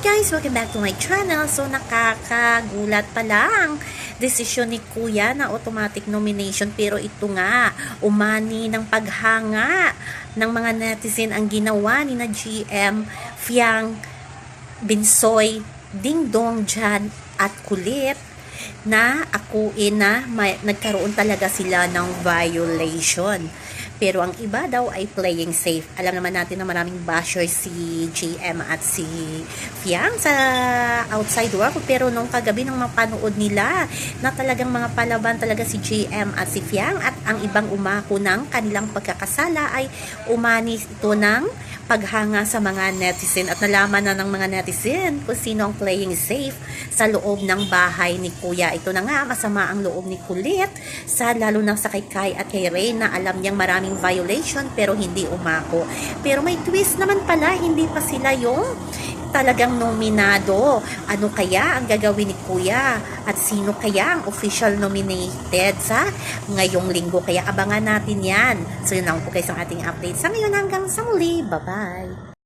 guys! Welcome back to my channel. So, nakakagulat pa lang. Desisyon ni Kuya na automatic nomination. Pero ito nga, umani ng paghanga ng mga netizen ang ginawa ni na GM Fiang Binsoy, Ding Dong Jan at Kulit na akuin na may, nagkaroon talaga sila ng violation. Pero ang iba daw ay playing safe. Alam naman natin na maraming bashers si GM at si Fiang sa outside world. Pero nung kagabi nung mapanood nila na talagang mga palaban talaga si GM at si Fiang at ang ibang umako ng kanilang pagkakasala ay umani ito ng paghanga sa mga netizen at nalaman na ng mga netizen kung sino ang playing safe sa loob ng bahay ni Kuya. Ito na nga, masama ang loob ni Kulit sa lalo na sa kay Kai at kay Ray na alam niyang maraming violation pero hindi umako. Pero may twist naman pala, hindi pa sila yung talagang nominado. Ano kaya ang gagawin ni Kuya? At sino kaya ang official nominated sa ngayong linggo? Kaya abangan natin yan. So yun lang po guys ang ating update. Sa ngayon hanggang sa muli. Bye-bye!